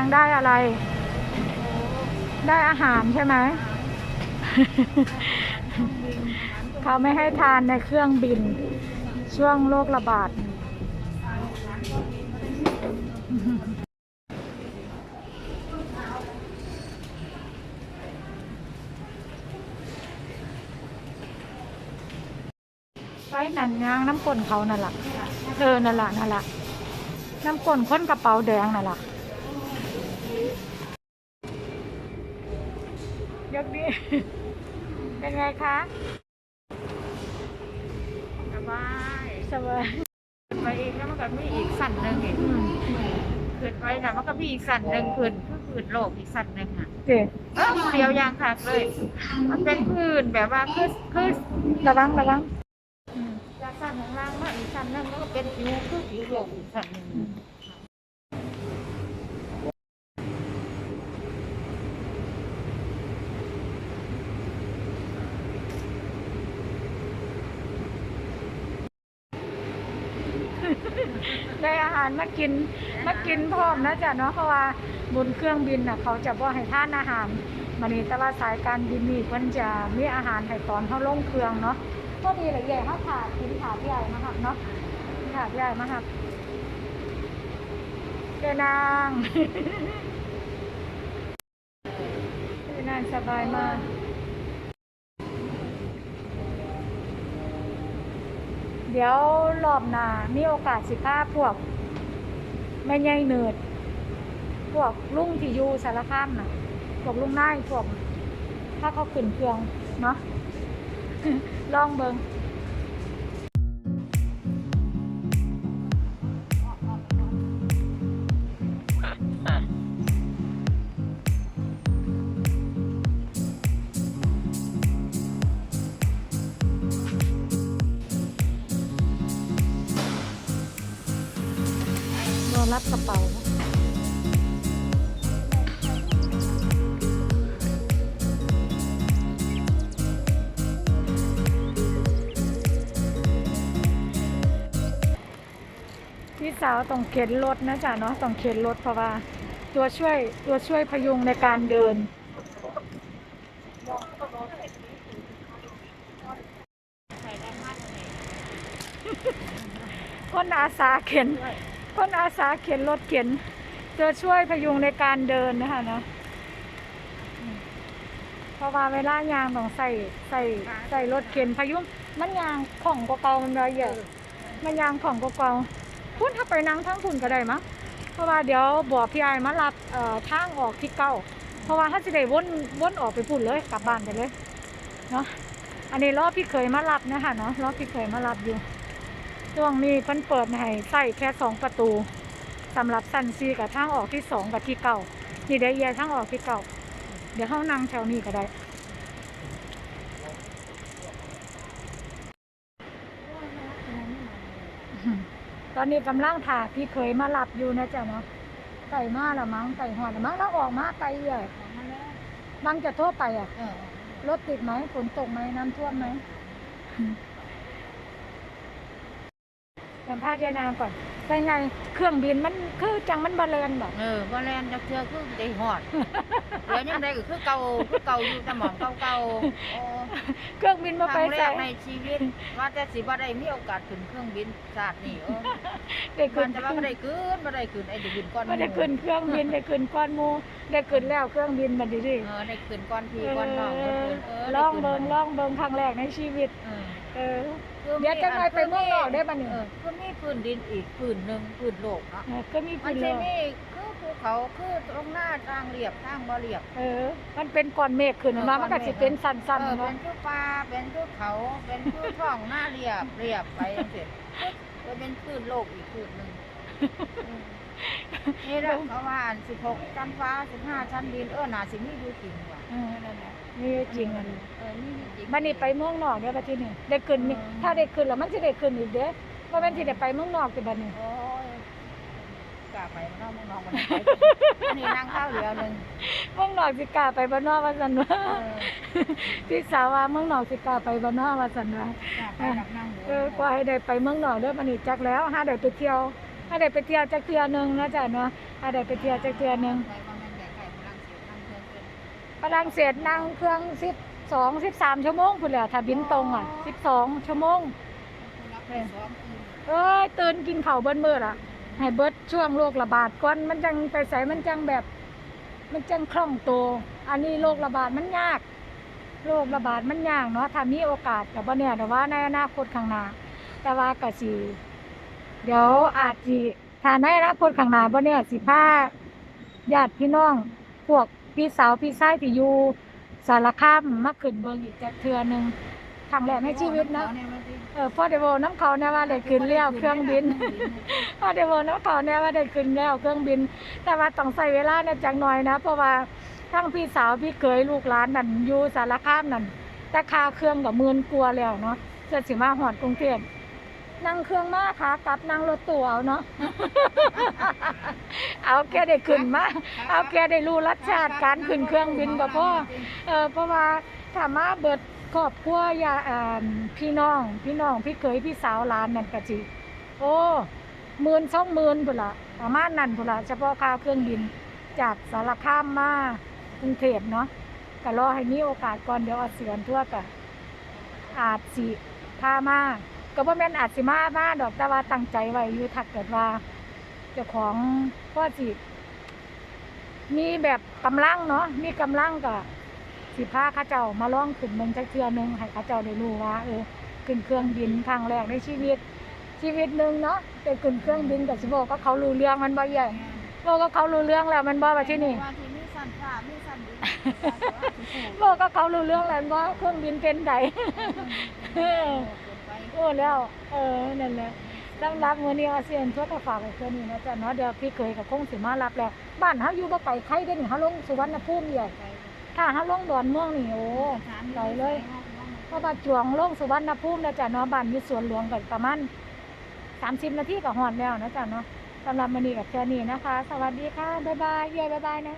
างได้อะไร ได้อาหารใช่ไหม เขาไม่ให้ทานในเครื่องบิน ช่วงโรคระบาด ไปนั่นยางน้ำกลนเขานั่นแหละเออนั่นแหละนั่นแหละน้ำกลนค้นกระเป๋าแดงนั่นแหละ กนี้เป็นไงคะ สบาย สบายไปอีกแล้วมันก็มีอีกสั่นหนึ่งอีกอืมขึ้นไปนะมันก็มีอีกสั่นหนึ่งขึ้นพื้นโลกอีกสั่นหนึ่งอะเด็เออเดียวยางขาดเลย มันเป็นพื้นแบบว่าคือคือระวังระวังจากสั่นของล่างมาอีกสั่นหนึ่งแล้วก็เป็นผิวคือผิวโลกอีกสั่นหนึ่ง ได้อาหารมากินมากินพร้อมนะจ๊ะเนาะเพราะว่าบนเครื่องบินน่ะเขาจะบ่ให้ทานอาหารมันนี้แต่ว่าสายการบินนี่เพิ่นจะมีอาหารให้ตอนเขาลงเครื่องเนาะก็มีหลายอย่างเขาถาดกินถาดใหญ่มาหักเนาะถาดใหญ่มาหักเจนางเจนางสบายมาก เดี๋ยวรอบหน้ามีโอกาสสิพาพวก แม่ใหญ่เนิด พวกลุงที่อยู่สารคามน่ะ พวกลุงนายพวก ถ้าเขาขึ้นเครื่องเนาะลองเบิง อรับกระเป๋าพี่สาวต้องเข็นรถนะจ๊ะเนาะต้องเข็นรถเพราะว่า ตัวช่วยตัวช่วยพยุงในการเดิน คนอาสาเข็น คนอาสาเข็นรถเข็นตัวช่วยพยุงในการเดินนะคะเนาะอืมเพราะว่าเวลายางต้องใส่ใส่ใส่รถเข็นพยุงมันยางของกว่าเก่ามันเลยเยอะมันยางของกว่าเก่าพุ่นถ้าไปนั่งทั้งพุ่นก็ได้มั้งเพราะว่าเดี๋ยวบอกพี่ไอายมารับเอ่อทางออกที่เก้าเพราะว่าถ้าจะได้วนวนออกไปพุ่นเลยกลับบ้านไปเลยเนาะอันนี้รอพี่เคยมารับนะคะเนาะรอพี่เคยมารับอยู่ ช่วงนี้เพิ่นเปิดให้ใส่แค่สองประตูสำหรับสันซีกับทางออกที่สองกับที่เก่านี่ได้แยกทางออกที่เก่า เดี๋ยวเข้านั่งแถวนี้ก็ได้ตอนนี้กำลังถ่าพี่เคยมาหลับอยู่นะจ๊ะเนาะไก่มาละมั้งไก่หอดละมั้งแล้วออกมาไก่ใหญ่บังจะโทษไปอะเออรถติดไหมฝนตกไหมน้ำท่วมไหม สัมภาษณ์ยายนางก่อนเป็นไงเครื่องบินมันคือจังมันบาเลนแบบเออบ่แลนจักเทื่อคือได้ฮอดเดี๋ยวยังได้ก็คือเก่าคือเก่าอยู่แต่หมองเก่าๆโอ้เครื่องบินมาไปรั้งแรใส่กในชีวิตว่าแต่สิบ่ได้มีโอกาสขึ้นเครื่องบินชาตินี้เออได้ขึ้นนจะว่าบ่ได้ขึ้นบ่ได้ขึ้นไอ้ด้ขึ้นก่อนหไม่ได้ขึ้นเครื่องบินได้ขึ้นก้อนหมูได้ขึ้นแล้วเครื่องบินมาดิดิเออได้ขึ้นก่อนพี่ก่อนน้องเพิ่นเออลองเบิงลองเบิงครั้งแรกในชีวิต เออ เออเดี๋ยวจะไปไปเมืองนอกได้ปะเนี่ยเออคือมีพื้นดินอีกพื้นหนึงพื้นโลกเนาะเออก็มีมัพื้นนโลจะกมีคือภูเขาคือตรงหน้าทางเรียบทางบ่เรียบ เออ มันเป็นก้อนเมฆขึ้นมา มันก็สิเป็นสันเออๆเป็เนาะนคือป่าเป็นคือเขาเป็นคือท้องหน้าเรียบเรียบไปจังซี่ก็เป็นพื้นโลกอีกพื้นหนึงอืม นี่แหละเขาว่าอัน16ชั้นฟ้า15ชั้นดินเออน่าสิมีอยู่จริงว่ะเออนั่นแหละนี่จริงอันนี้เออนี่มีจริงมันนี่ไปเมืองนอกเด้อบัดทีนี้ได้ขึ้นนี่อืมถ้าได้ขึ้นแล้วมันสิได้ขึ้นอีกเด้อเพราะมันสิได้ไปเมืองนอกสิบัดนี้ โอ้ยกล้าไปมันนอกมันนอกมันไปอันนี้นั่งข้าวเดียวหนึงเมืองนอกสิกล้าไปบ้านนอกว่าซั่นว่าเออพี่สาวว่าเมืองนอกสิกล้าไปบ้านนอกว่าซั่นว่า กล้าไปกับนั่งเดียวเออกว่าให้ได้ไปเมืองนอกเด้อบัดนี้จักแล้วหาได้ไปเที่ยว ถ้าได้ไปเที่ยวจักเทื่อหนึงนะจ๊ะเนาะถ้าได้ไปเที่ยวจักเทื่อหนึงไปว่ามันใหญ่ไก่ฝรั่งเศสนั่งเครื่องเป็นฝรั่งเศสนั่งเครื่อง12 13ชั่วโมงพุ่นแหละถ้าบินตรงอะ12ชั่วโมง ผู้รับไปซ้อมคืนเอ้ยตื่นกินข้าวเบิ้มื้อละให้เบิดช่วงโรคระบาดก่อนมันจังไปใส่มันจังแบบ มันจังคล่องตัวอันนี้โรคระบาดมันยากโรคระบาดมันยากเนาะถ้ามีโอกาสแต่บ่เนี่ยแต่ว่าในอนาคตข้างหน้าแต่ว่าก็สิ เดี๋ยวอาจสิถ้าในอนาคตข้างหน้าบ่เนี่ยสิพาญาติพี่น้อง พวกพี่สาวพี่ชายที่อยู่สารคามมาขึ้นเบิ่งอีกจักเทื่อหนึงครั้งแรกในชีวิตเนาะเออพ่อเดโวน้ำเขาเนี่ยว่าได้ขึ้นแล้วเครื่องบิน พ่อเดโวน้ำเขาเนี่ยว่าได้ขึ้นแล้วเครื่องบิน แต่ว่าต้องใส่เวลาเนี่ยจังหน่อยนะ เพราะว่าทั้งพี่สาวพี่เขยลูกหลานนั่นอยู่สารคามนั่นแต่ค่าเครื่องกับหมื่นกลัวาแล้วเนาะเพื่อสิมาหอดกรุงเทพ นั่งเครื่องมาค่ะกลับนั่งรถตู้เอาเนาะ เอาแค่ได้ขึ้นมา เอาแค่ได้รู้รสชาติการขึ้นเครื่องบินก็พอเออเพราะว่าถ้ามาเบิดครอบครัวยาอ่าพี่น้อง พี่น้องพี่เคยพี่สาวหลานนั่นก็จิโอ้หมื่นสองหมื่นพุ่นละประมาณนั้นพุ่นละเฉพาะค่าเครื่องบินจากสารคามมากรุงเทพเนาะก็รอให้มีโอกาสก่อนเดี๋ยวอาเสียนทั่วก็อาจสิพามา ก็บ่แม่นอาจสิมามาดอกแต่ว่าตั้งใจไว้อยู่ถ้าเกิดว่าเจ้าของพ่อสิมีแบบกำลังเนาะมีกำลังก็สิพาข้าเจ้ามาล่องขึ้นเมืองจักเทือนึงให้ข้าเจ้าได้รู้ว่าเออขึ้นเครื่องบินครั้งแรกในชีวิตชีวิตหนึ่งเนาะแต่ขึ้นเครื่องบินกับสิบอกก็เขารู้เรื่องมันบ่ใหญ่บอกก็เขารู้เรื่องแล้วมันบ่ว่าที่นี่บอกก็เขารู้เรื่องแล้วมันบ่เครื่องบินเป็นได ออโอ้แล้ว เออนั่นแหละสำหรับมื้อนี้อาเซียนทั่วก็ฝากไว้แค่นี้นะจ๊ะเนาะเดี๋ยวพี่เคยกับคงสิมารับแล้ว บ้านเฮาอยู่บ่ไกลใครเด้นี่เฮาลงสุวรรณภูมิใหญ่ถ้าเฮาลงดอนเมืองนี่โอ้ไกลเลยเพราะว่าจวงลงสุวรรณภูมินะจ๊ะเนาะบ้านอยู่สวนหลวงกันประมาณ30นาทีก็ฮอดแล้วนะจ๊ะเนาะสำหรับมื้อนี้กับแค่นี้นะคะ สวัสดีค่ะบ๊ายบายเย้บ๊ายบายนะ